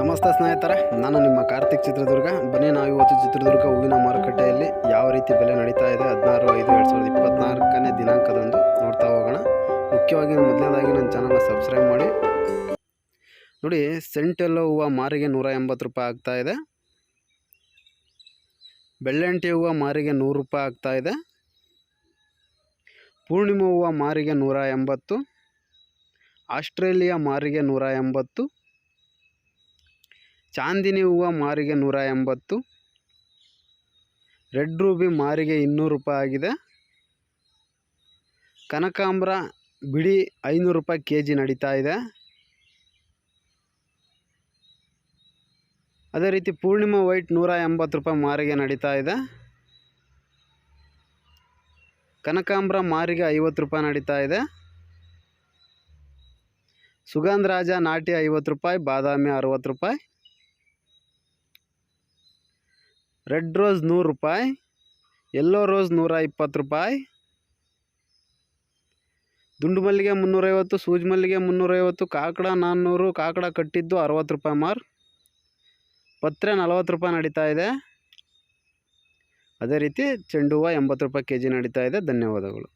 ನಮಸ್ತೆ ಸ್ನೇಹಿತರೆ, ನಾನು ನಿಮ್ಮ ಕಾರ್ತಿಕ್ ಚಿತ್ರದುರ್ಗ. ಬನ್ನಿ, ನಾವು ಇವತ್ತು ಚಿತ್ರದುರ್ಗ ಹೂವಿನ ಮಾರುಕಟ್ಟೆಯಲ್ಲಿ ಯಾವ ರೀತಿ ಬೆಲೆ ನಡೀತಾ ಇದೆ ಹದಿನಾರು ಐದು ಎರಡು ಸಾವಿರದ ಇಪ್ಪತ್ತ್ನಾಲ್ಕನೇ ದಿನಾಂಕದಂದು ನೋಡ್ತಾ ಹೋಗೋಣ. ಮುಖ್ಯವಾಗಿ ಮೊದಲನೇದಾಗಿ ನನ್ನ ಚಾನಲ್ನ ಸಬ್ಸ್ಕ್ರೈಬ್ ಮಾಡಿ. ನೋಡಿ ಸೆಂಟೆಲ್ಲೋ ಹೂವು ಮಾರಿಗೆ ನೂರ ಎಂಬತ್ತು ರೂಪಾಯಿ ಆಗ್ತಾ ಇದೆ. ಬೆಳ್ಳಂಟಿ ಹೂವು ಮಾರಿಗೆ ನೂರು ರೂಪಾಯಿ ಆಗ್ತಾ ಇದೆ. ಪೂರ್ಣಿಮಾ ಹೂವು ಮಾರಿಗೆ ನೂರ ಎಂಬತ್ತು. ಆಸ್ಟ್ರೇಲಿಯಾ ಮಾರಿಗೆ ನೂರ ಎಂಬತ್ತು. ಚಾಂದಿನಿ ಹೂವು ಮಾರಿಗೆ ನೂರ ಎಂಬತ್ತು, ರೆಡ್ ರೂಬಿ ಮಾರಿಗೆ ಇನ್ನೂರು ರೂಪಾಯಿ ಆಗಿದೆ. ಕನಕಾಂಬ್ರ ಬಿಡಿ ಐನೂರು ರೂಪಾಯಿ ಕೆ ಜಿ ನಡೀತಾ ಇದೆ. ಅದೇ ರೀತಿ ಪೂರ್ಣಿಮಾ ವೈಟ್ ನೂರ ಎಂಬತ್ತು ರೂಪಾಯಿ ಮಾರಿಗೆ ನಡೀತಾ ಇದೆ. ಕನಕಾಂಬ್ರ ಮಾರಿಗೆ ಐವತ್ತು ರೂಪಾಯಿ ನಡೀತಾ ಇದೆ. ಸುಗಂಧರಾಜ ನಾಟಿ ಐವತ್ತು ರೂಪಾಯಿ, ಬಾದಾಮಿ ಅರವತ್ತು ರೂಪಾಯಿ. ರೆಡ್ ರೋಸ್ ನೂರು ರೂಪಾಯಿ ಎಲ್ಲೋ ರೋಸ್ ನೂರ ಇಪ್ಪತ್ತು ರೂಪಾಯಿ, ದುಂಡು ಮಲ್ಲಿಗೆ ಮುನ್ನೂರೈವತ್ತು ಸೂಜಿ ಮಲ್ಲಿಗೆ ಮುನ್ನೂರೈವತ್ತು ಕಾಕಡ ನಾನ್ನೂರು, ಕಾಕಡ ಕಟ್ಟಿದ್ದು ಅರವತ್ತು ರೂಪಾಯಿ ಮಾರ್. ಪತ್ರೆ ನಲವತ್ತು ರೂಪಾಯಿ ನಡೀತಾ ಇದೆ. ಅದೇ ರೀತಿ ಚೆಂಡು ಹೂವು ಎಂಬತ್ತು ರೂಪಾಯಿ ಕೆ ಜಿ ನಡೀತಾ ಇದೆ. ಧನ್ಯವಾದಗಳು.